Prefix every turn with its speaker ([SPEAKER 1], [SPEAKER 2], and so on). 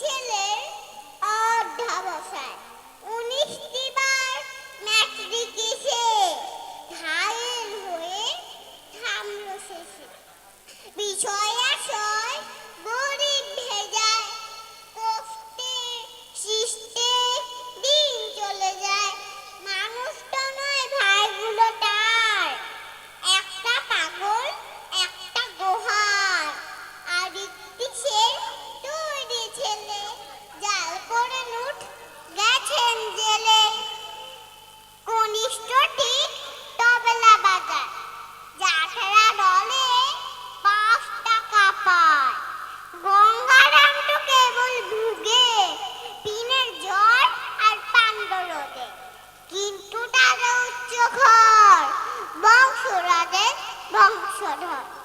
[SPEAKER 1] ছেলে অধ্যবসায়। উনিশটি বার ম্যাট্রিক এসে ধায়ের হয়ে থামল শেষে। বিষয় আশয় 错，这。